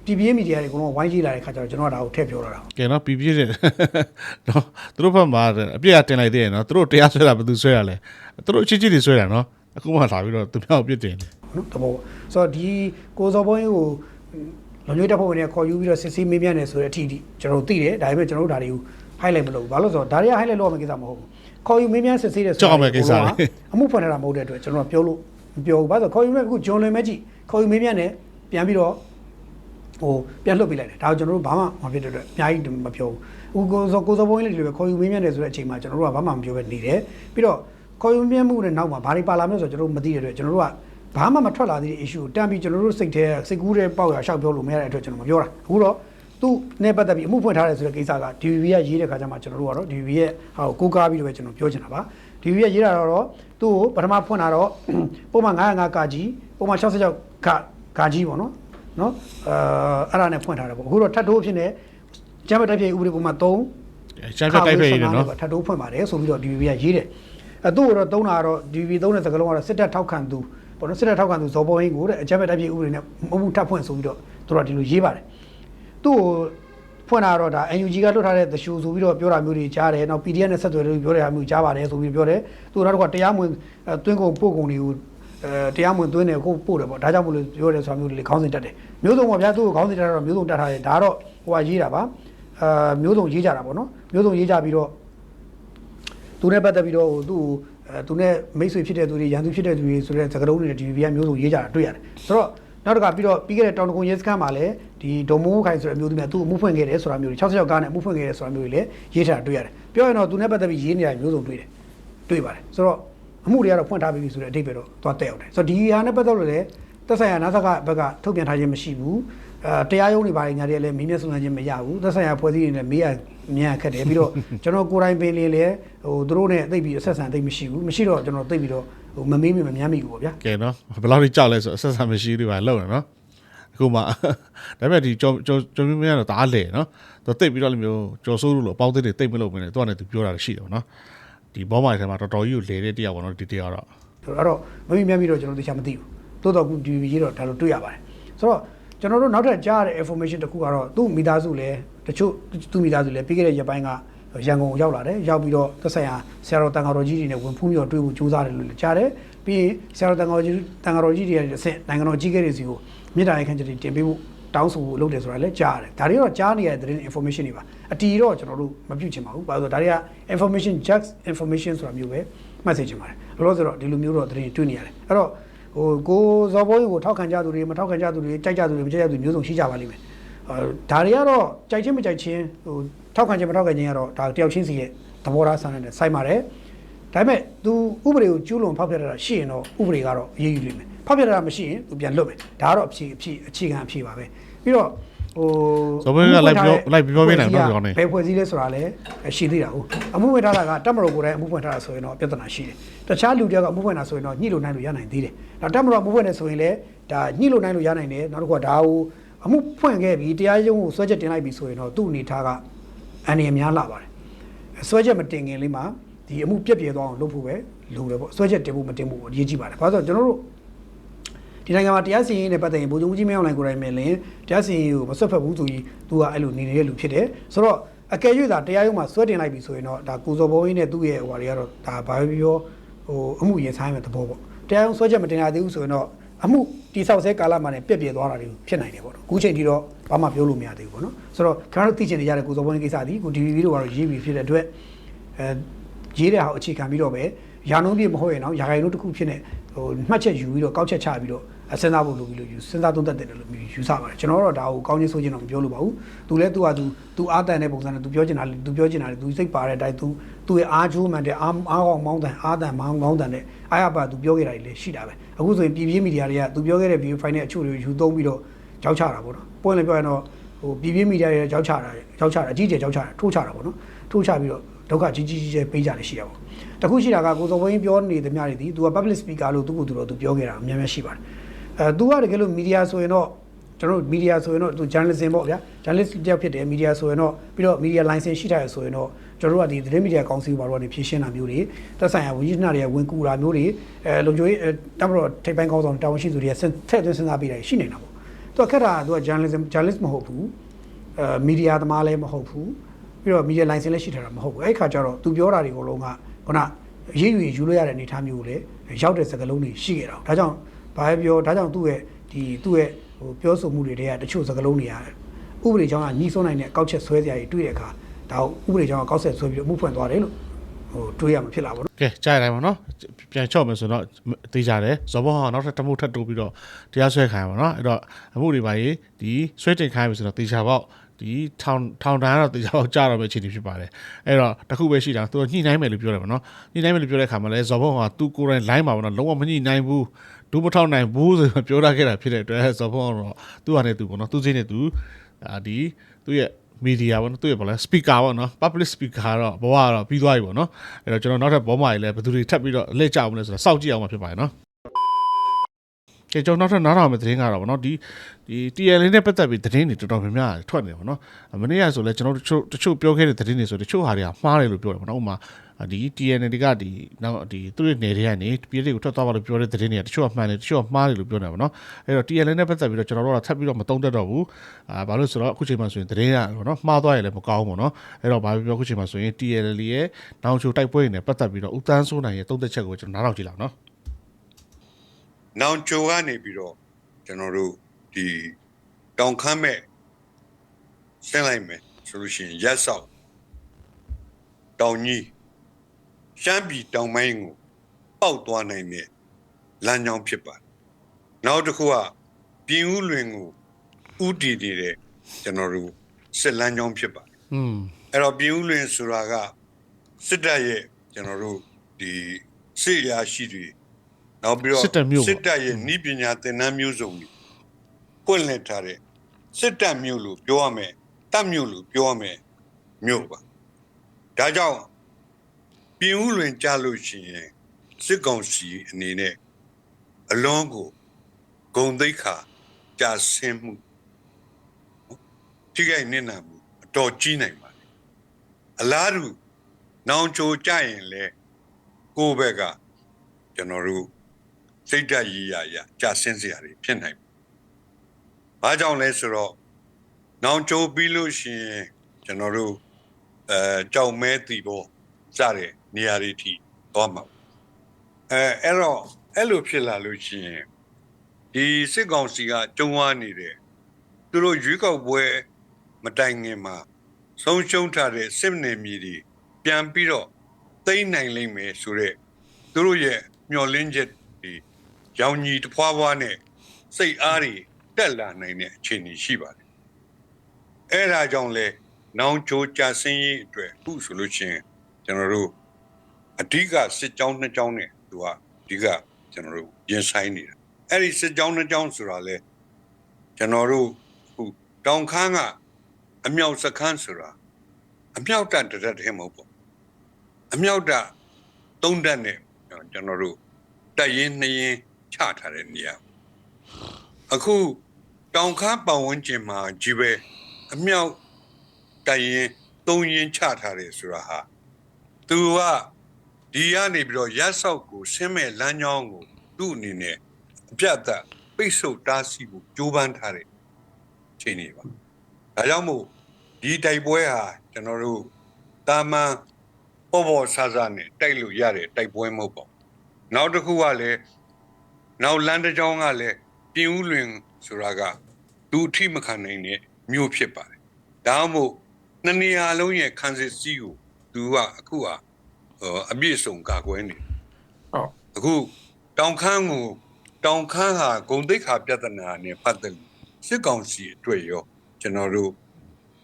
PPA မီဒီယာတွေကတော့ဝိုင်းကြည့်လာတဲ့ခါကျတော့ကျွန်တော်ကဒါကိုထည့်ပြောတာတာကဲနော်ပြပြတဲ့နော်သူတို့ဘက်မှာအပြစ်ကတင်လိုက်သေးတယ်နော်သူတို့တရားဆွဲတာဘယ်သူဆွဲရလဲသူတို့အချင်းချင်းတွေဆွဲတာနော်အခုမှလာပြီးတော့သူများကိုပြစ်တင်တယ်နော်တဘောဆိုတော့ဒီကိုစော်ဘုန်းကြီးကိုလုံခြုံရေးတပ်ဖွဲ့ဝင်တွေခေါ်ယူပြီးတော့စစ်ဆေးမေးမြန်းနေဆိုတဲ့အထိကျွန်တော်တို့သိတယ်ဒါပေမဲ့ကျွန်တော်တို့ဒါတွေကို highlight မလုပ်ဘူးဘာလို့လဲဆိုတော့ဒါတွေက highlight လုပ်ရမယ့်ကိစ္စမဟုတ်ဘူးခေါ်ယူမေးမြန်းစစ်ဆေးတဲ့အမှုဖွင့်ထားတာမဟုတ်တဲ့အတွက်ကျွန်တော်ပြောလို့မပြောဘူးဘာလို့ခေါ်ယူမဲ့အခုဂျွန်လွင်မဲ့ကြည့်ခေါ်ယူမေးမြန်းနေပြန်ပြီးတော့ ဟိုပြန်လှုပ်ပေးလိုက်တယ်ဒါကိုကျွန်တော်တို့ဘာမှမဖြစ်တဲ့အတွက်အများကြီးမပြောဘူးအခုကိုစောကိုစောဘုန်းကြီးလေးတွေပဲခေါ်ယူမေးမြန်းနေဆိုတဲ့အချိန်မှာကျွန်တော်တို့ကဘာမှမပြောပဲနေတယ်ပြီးတော့ခေါ်ယူမေးမြန်းမှုတဲ့နောက်မှာဘာတွေပါလာမလဲဆိုတော့ကျွန်တော်တို့မသိတဲ့အတွက်ကျွန်တော်တို့ကဘာမှမထွက်လာသေးတဲ့ issue ကိုတန်ပြီးကျွန်တော်တို့စိတ်ထဲစိတ်ကူးတဲ့ပေါက်ရရှောက်ပြောလို့မရတဲ့အတွက်ကျွန်တော်မပြောတာအခုတော့သူ့နဲ့ပတ်သက်ပြီးအမှုဖွင့်ထားတယ်ဆိုတဲ့ကိစ္စက DVB ကရေးတဲ့ခါကျမှကျွန်တော်တို့ကတော့ DVB ရဲ့ဟာကိုကိုးကားပြီးတော့ပဲကျွန်တော်ပြောချင်တာပါ DVB ကရေးတာတော့သူ့ကိုပထမဖွင့်တာတော့ပုံမှန်905ကာကြီးပုံမှန်66ကာကာကြီးပေါ့နော် နော်အဲအဲ့ဒါနဲ့ဖွင့်ထားတယ်ပေါ့အခုတော့ထပ်တိုးဖြစ်နေကျမ်းပတ်တိုက်ပြေဥပဒေပုံမှန်3ချမ်းပြတိုက်ဖက်ရေးတယ်နော်ထပ်တိုးဖွင့်ပါတယ်ဆိုပြီးတော့ DVB ကရေးတယ်အဲသူ့ကိုတော့သုံးတာကတော့ DVB သုံးတဲ့စကားလုံးကတော့စစ်တပ်ထောက်ခံသူပေါ့နော်စစ်တပ်ထောက်ခံသူဇော်ပေါ်ဟင်းကိုတဲ့အကြမ်းဖက်တပ်ပြည်ဥပဒေနဲ့မမှုထပ်ဖွင့်ဆိုပြီးတော့သူတို့ကဒီလိုရေးပါတယ်သူ့ကိုဖွင့်တာတော့ဒါ NUG ကလွတ်ထားတဲ့သရှူဆိုပြီးတော့ပြောတာမျိုးတွေကြားတယ်နောက် PDF နဲ့ဆက်သွယ်လို့ပြောတဲ့ဟာမျိုးကြားပါတယ်ဆိုပြီးပြောတယ်သူတို့ကတော့တရားမဝင်သွင်းကုန်ပို့ကုန်တွေကို အဲတရားမဝင်သွင်းတယ်ကိုပို့တယ်ပေါ့ဒါကြောင့်မို့လို့ပြောတယ်ဆိုတာမျိုးတွေခေါင်းစဉ်တက်တယ်မျိုးစုံပေါ့ဗျာသူ့ကိုခေါင်းစဉ်တက်တော့မျိုးစုံတက်ထားတယ်ဒါတော့ဟိုကရေးတာပါအာမျိုးစုံရေးကြတာပေါ့နော်မျိုးစုံရေးကြပြီးတော့သူနဲ့ပတ်သက်ပြီးတော့ဟိုသူ့ကိုအဲသူနဲ့မိတ်ဆွေဖြစ်တဲ့သူတွေရန်သူဖြစ်တဲ့သူတွေဆိုတဲ့သကတုံးတွေနဲ့ DVB ကမျိုးစုံရေးကြတာတွေ့ရတယ်ဆိုတော့နောက်တစ်ခါပြီးတော့ပြီးခဲ့တဲ့တောင်တကုံရဲစခန်းမှာလည်းဒီဒုံမိုးခိုင်ဆိုတဲ့အမျိုးသမီးကသူ့အမှုဖွင့်ခဲ့တယ်ဆိုတာမျိုးတွေ66ကားနဲ့အမှုဖွင့်ခဲ့တယ်ဆိုတာမျိုးတွေလည်းရေးထားတာတွေ့ရတယ်ပြောရင်တော့သူနဲ့ပတ်သက်ပြီးရေးနေတာမျိုးစုံတွေ့တယ်တွေ့ပါတယ်ဆိုတော့ အမှုတွေကတော့ဖွင့်ထားပြီးပြီဆိုတဲ့အဓိပ္ပာယ်တော့သွားတက်ရောက်တယ်ဆိုတော့ဒီဟာနဲ့ပတ်သက်လို့လည်းသက်ဆိုင်ရာနာဆကဘက်ကထုတ်ပြန်ထားခြင်းမရှိဘူးအဲတရားရုံးတွေဘာတွေညာတွေလည်းမင်းမျက်စုံစမ်းခြင်းမရဘူးသက်ဆိုင်ရာဖွဲ့စည်းတွေနဲ့မေးရမြန်ခက်တယ်ပြီးတော့ကျွန်တော်ကိုယ်တိုင်ပင်လေးလည်းဟိုသူတို့နဲ့သိပြီးအဆက်ဆံသိမရှိဘူးမရှိတော့ကျွန်တော်သိပြီးတော့ဟိုမမေးမိမမြမ်းမိဘူးပေါ့ဗျာကဲနော်ဘယ်လောက်ထိကြောက်လဲဆိုအဆက်ဆံမရှိတွေပါလောက်နေနော်အခုမှဒါပေမဲ့ဒီကြော်ကြော်ကြော်မင်းမရတော့ဒါလဲနော်သူတိတ်ပြီးတော့လည်းမျိုးကြော်ဆိုးလို့လို့ပေါင်းသိတွေတိတ်မလို့မင်းလေသူကလည်းသူပြောတာရှိတယ်နော် ဒီဘောမိုင်ထဲမှာတော်တော်ကြီးကိုလဲတဲ့တရားပေါ့နော်ဒီတရားတော့ဆိုတော့အဲ့တော့မမေးမြမ်းမိတော့ကျွန်တော်သိချာမသိဘူးတိုးတော့ခုဒီကြီးတော့ဒါလိုတွေ့ရပါတယ်ဆိုတော့ကျွန်တော်တို့နောက်ထပ်ကြားရတဲ့ information တစ်ခုကတော့သူ့မိသားစုလည်းတချို့သူ့မိသားစုလည်းပြီးခဲ့တဲ့ရက်ပိုင်းကရန်ကုန်ရောက်လာတယ်ရောက်ပြီးတော့သက်ဆိုင်ရာဆရာတော်တန်ဃာတော်ကြီးတွေနဲ့ဝင်ဖူးပြီးတော့တွေ့ဖို့ကြိုးစားတယ်လို့လည်းကြားတယ်ပြီးရင်ဆရာတော်တန်ဃာတော်ကြီးတန်ဃာတော်ကြီးတွေရဲ့အဆင့်နိုင်ငံတော်ကြီးကဲတွေစီကိုမြေတားရခန့်ချက်တွေတင်ပေးဖို့ တောင်းဆိုဖို့လုပ်တယ်ဆိုတာလည်းကြားရတယ်ဒါတွေတော့ကြားနေရတဲ့သတင်း information တွေပါအတီတော့ကျွန်တော်တို့မပြုတ်ချင်ပါဘူးဘာလို့လဲဆိုတော့ဒါတွေက information just information ဆိုတာမျိုးပဲမှတ်စေချင်ပါတယ်လောလောဆယ်တော့ဒီလိုမျိုးတော့သတင်းတွေ့နေရတယ်အဲ့တော့ဟိုကိုဇော်ဘိုးကြီးကိုထောက်ခံကြသူတွေမထောက်ခံကြသူတွေကြိုက်ကြသူတွေမကြိုက်ကြသူတွေမျိုးစုံရှိကြပါလိမ့်မယ်အဲဒါတွေကတော့ကြိုက်ချင်းမကြိုက်ချင်းဟိုထောက်ခံခြင်းမထောက်ခံခြင်းကတော့ဒါတယောက်ချင်းစီရဲ့သဘောထားဆန်းတဲ့စိုက်ပါတယ်ဒါပေမဲ့ तू ဥပဒေကိုကျူးလွန်ဖောက်ဖျက်တာရှိရင်တော့ဥပဒေကတော့အရေးယူလိမ့်မယ်ဖောက်ဖျက်တာမရှိရင် तू ပြန်လွတ်မယ်ဒါကတော့အဖြေအဖြေအခြေခံအဖြေပါပဲ ပြီးတော့ဟိုဇော်ဘွေးကလိုက်ပြောလိုက်ပြောပြနိုင်မှာပြောနေဘယ်ဖွဲ့စည်းလဲဆိုတာလည်းရှိသေးတာဟုတ်အမှုဝင်ထားတာကတက်မတော်ကိုယ်တိုင်အမှုဝင်ထားတာဆိုရင်တော့ပြဿနာရှိတယ်တခြားလူတယောက်ကအမှုဝင်တာဆိုရင်တော့ညှိလို့နိုင်လို့ရနိုင်သေးတယ်ဒါတက်မတော်အမှုဝင်နေဆိုရင်လည်းဒါညှိလို့နိုင်လို့ရနိုင်တယ်နောက်တစ်ခုကဒါကိုအမှုဖွင့်ခဲ့ပြီးတရားရုံးကိုဆွဲချက်တင်လိုက်ပြီဆိုရင်တော့သူ့အနေထားကအန်ရများလာပါတယ်ဆွဲချက်မတင်ခင်လေးမှာဒီအမှုပြက်ပြဲသွားအောင်လုပ်ဖို့ပဲလိုတယ်ပေါ့ဆွဲချက်တင်ဖို့မတင်ဖို့အရေးကြီးပါတယ်ဘာလို့လဲဆိုတော့ကျွန်တော်တို့ ဒီနိုင်ငံမှာတရားစီရင်ရေးနဲ့ပတ်သက်ရင်ဗိုလ်ချုပ်ကြီးမင်းအောင်လှိုင်ကိုယ်တိုင်ပဲလင်းတရားစီရင်ရေးကိုမဆွတ်ဖက်ဘူးဆိုပြီးသူကအဲ့လိုနေနေတဲ့လူဖြစ်တယ်ဆိုတော့အကယ်၍သာတရားရုံးမှာစွဲတင်လိုက်ပြီဆိုရင်တော့ဒါကိုစော်ဘုံကြီးနဲ့သူ့ရဲ့ဟိုဟာတွေကတော့ဒါဘာပဲပြောဟိုအမှုရင်ဆိုင်မဲ့သဘောပေါ့တရားရုံးစွဲချက်မတင်ရသေးဘူးဆိုရင်တော့အမှုတိဆောက်ဆဲကာလမှာနဲ့ပြက်ပြဲသွားတာတွေဖြစ်နိုင်တယ်ပေါ့နော်အခုချိန်ထိတော့ဘာမှပြောလို့မရသေးဘူးပေါ့နော်ဆိုတော့ကျွန်တော်တို့သိချင်နေကြတဲ့ကိုစော်ဘုံကြီးကိစ္စဒီကိုဒီဗီဒီယိုကတော့ရေးပြီးဖြစ်တဲ့အတွက်အဲရေးတဲ့ဟာကိုအခြေခံပြီးတော့ပဲရာနှုန်းပြည့်မဟုတ်ရင်တော့ရာဂိုင်နှုန်းတစ်ခုဖြစ်နေဟိုမှတ်ချက်ယူပြီးတော့ကောက်ချက်ချပြီးတော့အ စဉ်းစားဖို့လိုပြီးလို့ယူစဉ်းစားသုံးသပ်တယ်လို့ယူဆပါတယ်ကျွန်တော်တို့တော့ဒါကိုကောင်းချင်းဆိုးချင်းတော့မပြောလို့ပါဘူးသူလည်းသူကသူသူအားတန်တဲ့ပုံစံနဲ့သူပြောချင်တာသူပြောချင်တာသူစိတ်ပါတဲ့အတိုင်းသူသူရဲ့အားချိုးမှန်တဲ့အားအားကောင်းမောင်းတန်အားတန်မောင်းမောင်းတန်တဲ့အားရပါသူပြောခဲ့တာတွေလည်းရှိတာပဲအခုဆိုရင်ပြည်ပြင်းမီဒီယာတွေကသူပြောခဲ့တဲ့ video file နဲ့အချို့တွေယူသုံးပြီးတော့ကြောက်ချတာပေါ့နော်ပွင့်လည်းပြောရင်တော့ဟိုပြည်ပြင်းမီဒီယာတွေကြောက်ချတာကြောက်ချတာအကြီးကျယ်ကြောက်ချတာထိုးချတာပေါ့နော်ထိုးချပြီးတော့ဒုက္ခကြီးကြီးကြီးကျယ်ပေးကြတယ်ရှိတာပေါ့တခုရှိတာကကိုစောဘင်းပြောနေသမျှတွေဒီသူက public speaker လို့သူ့ကိုသူတော့သူပြောခဲ့တာအများများရှိပါတယ် အဲသူကတကယ်လို့ media ဆိုရင်တော့ကျွန်တော်တို့ media ဆိုရင်တော့သူ journalism ပေါ့ဗျာ journalist တယောက်ဖြစ်တယ် media ဆိုရင်တော့ပြီးတော့ media license ရှိထားရဆိုရင်တော့ကျွန်တော်တို့ကဒီသတင်း media ကောင်စီဘာလို့ကနေဖြည့်ရှင်းတာမျိုးတွေသက်ဆိုင်ရာဝန်ကြီးဌာနတွေကဝင်ကူတာမျိုးတွေအဲလုံခြုံရေးတပ်မတော်ထိပ်ပိုင်းကောင်းဆောင်တာဝန်ရှိသူတွေကထည့်သွင်းစဉ်းစားပေးတာရှိနေတာပေါ့သူကခက်တာကသူက journalism journalist မဟုတ်ဘူးအဲ media သမားလည်းမဟုတ်ဘူးပြီးတော့ media license လည်းရှိထားတာမဟုတ်ဘူးအဲ့ခါကျတော့သူပြောတာတွေအကုန်လုံးကခုနရေးယူယူလို့ရတဲ့အနေအထားမျိုးကိုလည်းရောက်တဲ့စကားလုံးတွေရှိခဲ့တာဒါကြောင့် ဘာပဲပြောဒါကြောင့်သူ့ရဲ့ဒီသူ့ရဲ့ဟိုပြောဆိုမှုတွေတည်းကတချို့စကားလုံးတွေရတယ်ဥပဒေကြောင်းကညီးစွန်းနိုင်တဲ့အကောက်ချက်ဆွဲစရာတွေတွေ့တဲ့အခါဒါကိုဥပဒေကြောင်းကကောက်ဆက်ဆွဲပြီးတော့အမှုဖွင့်သွားတယ်လို့ဟိုတွေးရမှာဖြစ်လာပါတော့ကဲကြားရတိုင်းပါနော်ပြန်ချော့မယ်ဆိုတော့သိကြတယ်ဇော်ဘောဟာနောက်ထပ်တမှုထပ်တိုးပြီးတော့တရားစွဲခံရပါနော်အဲ့တော့အမှုတွေပါရေးဒီဆွဲတင်ခိုင်းပြီဆိုတော့တေချာပေါက်ဒီထောင်ထောင်တန်းကတော့တေချာပေါက်ကြားတော့မယ့်အခြေအနေဖြစ်ပါတယ်အဲ့တော့တခုပဲရှိတာသူကညှိနှိုင်းမယ်လို့ပြောတယ်ပေါ့နော်ညှိနှိုင်းမယ်လို့ပြောတဲ့ခါမှာလဲဇော်ဘောဟာသူကိုယ်တိုင် line ပါပေါ့နော်လုံးဝမညှိနှိုင်းဘူး ဒူးမထောက်နိုင်ဘူးဆိုပြောထားခဲ့တာဖြစ်တဲ့အတွက်ဇော်ဘောကတော့သူ့ဟာနဲ့သူပေါ့နော်သူ့စိတ်နဲ့သူအာဒီသူ့ရဲ့ media ပေါ့နော်သူ့ရဲ့ဘာလဲ speaker ပေါ့နော် public speaker တော့ဘဝကတော့ပြီးသွားပြီပေါ့နော်အဲ့တော့ကျွန်တော်နောက်ထပ်ဘောမာကြီးလည်းဘယ်သူတွေထပ်ပြီးတော့အလက်ကြအောင်လဲဆိုတော့စောင့်ကြည့်အောင်မှာဖြစ်ပါတယ်နော်ကဲကျွန်တော်နောက်ထပ်နားထောင်မယ့်သတင်းကတော့ဗောနော်ဒီဒီ TL လေးနဲ့ပတ်သက်ပြီးသတင်းတွေတော်တော်များများထွက်နေပါတော့မနေ့ကဆိုလဲကျွန်တော်တို့တချို့တချို့ပြောခဲ့တဲ့သတင်းတွေဆိုတချို့ဟာတွေကမှားတယ်လို့ပြောတယ်ဗောနော်ဥပမာ ဒီ TN တွေကဒီနောက်ဒီသူတို့နယ်တွေကနေပြည်တွေကိုထွက်သွားပါလို့ပြောတဲ့သတင်းတွေကတချို့ကမှန်တယ်တချို့ကမှားတယ်လို့ပြောနေတာဗောနော်အဲ့တော့ TL နဲ့ပတ်သက်ပြီးတော့ကျွန်တော်တို့ကထပ်ပြီးတော့မတုံ့တက်တော့ဘူးအာဘာလို့ဆိုတော့အခုချိန်မှာဆိုရင်သတင်းကဗောနော်မှားသွားရင်လည်းမကောင်းဘူးဗောနော်အဲ့တော့ဘာပြောအခုချိန်မှာဆိုရင် TL ရဲ့နောက်ချိုတိုက်ပွဲတွေနဲ့ပတ်သက်ပြီးတော့ဦးတန်းစိုးနိုင်ရဲ့တုံ့တက်ချက်ကိုကျွန်တော်နားထောင်ကြည့်လောက်နော်နောင်ကြိုကနေပြီးတော့ကျွန်တော်တို့ဒီတောင်ခမ်းမဲ့ဆင်းလိုက်မယ်ဆိုလို့ရှိရင်ရက်ဆောက်တောင်ကြီး ရှမ်းပြည်တောင်ပိုင်းကိုပေါက်သွားနိုင်တဲ့လမ်းကြောင်းဖြစ်ပါတယ်နောက်တစ်ခုကပြင်ဦးလွင်ကိုဥတည်နေတဲ့ကျွန်တော်တို့စစ်လမ်းကြောင်းဖြစ်ပါတယ်อืมအဲ့တော့ပြင်ဦးလွင်ဆိုတာကစစ်တပ်ရဲ့ကျွန်တော်တို့ဒီစစ်ရာရှိတွေနောက်ပြီးတော့စစ်တပ်မျိုးပေါ့စစ်တပ်ရဲ့ဤပညာသင်တန်းမျိုးစုံတွေပွင့်လှစ်ထားတဲ့စစ်တပ်မျိုးလို့ပြောရမယ်တပ်မျိုးလို့ပြောရမယ်မျိုးပါဒါကြောင့် ပြင်ဦးလွင်ကြလို့ရှိရင်စစ်ကောင်စီအနေနဲ့အလွန်ကိုဂုံသိက္ခာကြာဆင်းမှုထိခိုက်နစ်နာမှုအတော်ကြီးနိုင်ပါတယ်အလားတူနောင်ချိုကြရင်လေကိုယ့်ဘက်ကကျွန်တော်တို့စိတ်ဓာတ်ရည်ရရကြာဆင်းစရာတွေဖြစ်နိုင်။ဘာကြောင့်လဲဆိုတော့နောင်ကြိုးပြီးလို့ရှိရင်ကျွန်တော်တို့အဲကြောက်မဲတီဘောစတဲ့ နေရာတွေထိသွားမှာ။အဲအဲ့တော့အဲ့လိုဖြစ်လာလို့ရှိရင်ဒီစစ်ကောင်စီကကြုံဝါနေတဲ့သူတို့ရွေးကောက်ပွဲမတိုင်ခင်မှာဆုံးရှုံးထားတဲ့စစ်နယ်မြေတွေပြန်ပြီးတော့သိမ်းနိုင်လိမ့်မယ်ဆိုတော့သူတို့ရဲ့မျှော်လင့်ချက်ဒီရောင်ကြီးတစ်ဖွာဖွာနဲ့စိတ်အားတွေတက်လာနိုင်တဲ့အခြေအနေရှိပါတယ်အဲ့ဒါကြောင့်လဲနောင်ချိုးကြဆင်းရေးအတွက်ခုဆိုလို့ချင်းကျွန်တော်တို့ အဓိကစစ်ကြောင်းနှစ်ကြောင်းနဲ့သူကအဓိကကျွန်တော်တို့ရင်ဆိုင်နေတာအဲ့ဒီစစ်ကြောင်းနှစ်ကြောင်းဆိုတာလဲကျွန်တော်တို့ခုတောင်ခမ်းကအမြောက်စခန်းဆိုတာအမြောက်တတရက်တည်းမဟုတ်ဘူးအမြောက်တသုံးတက်နဲ့ကျွန်တော်တို့တက်ရင်နှစ်ရင်ချထားတဲ့နေရာအခုတောင်ခမ်းပတ်ဝန်းကျင်မှာကြီးပဲအမြောက်တက်ရင်သုံးရင်ချထားတယ်ဆိုတာဟာသူက ဒီကနေပြီးတော့ရက်ဆောက်ကိုဆင်းမဲ့လမ်းကြောင်းကိုသူ့အနေနဲ့အပြတ်သက်ပိတ်ဆို့တားဆီးဖို့ကြိုးပမ်းထားတဲ့ချိန်နေပါဒါကြောင့်မို့ဒီတိုက်ပွဲဟာကျွန်တော်တို့တာမန်ပေါ်ပေါ်ဆာဆာနဲ့တိုက်လို့ရတဲ့တိုက်ပွဲမဟုတ်ပါဘူးနောက်တစ်ခုကလည်းနောက်လမ်းတစ်ကြောင်းကလည်းပြင်ဦးလွင်ဆိုတာကသူအထိမခံနိုင်တဲ့မြို့ဖြစ်ပါတယ်ဒါမှမဟုတ်နှစ်နေရာလုံးရဲ့ခံစစ်စည်းကိုသူကအခုဟာဟို အပြည့်စုံကာကွယ်နေတယ် ဟုတ် အခုတောင်ခမ်းကိုတောင်ခမ်းဟာဂုံတိတ်ခါပြဿနာနဲ့ပတ်သက်လို့စစ်ကောင်စီအတွက်ရောကျွန်တော်တို့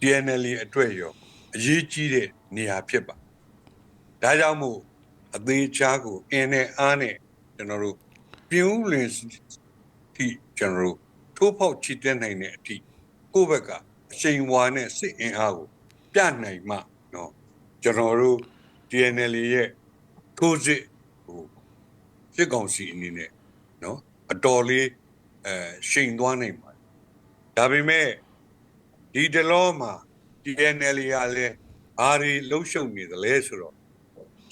DNL အတွက်ရောအရေးကြီးတဲ့နေရာဖြစ်ပါဒါကြောင့်မို့အသေးချားကိုအင်းနဲ့အားနဲ့ကျွန်တော်တို့ပြင်းဦးလင်ထိကျွန်တော်တို့ထိုးဖောက်ချစ်တဲ့နိုင်တဲ့အထိကိုယ့်ဘက်ကအချိန်ဝါနဲ့စစ်အင်အားကိုပြနိုင်မှเนาะကျွန်တော်တို့ DNL ရဲ့ထိုးစစ်ဟိုစစ်ကောင်စီအနေနဲ့နော်အတော်လေးအဲရှိန်သွားနိုင်ပါတယ်ဒါပေမဲ့ဒီတလောမှာ DNL ရလဲဘာတွေလှုပ်ရှုပ်နေသလဲဆိုတော့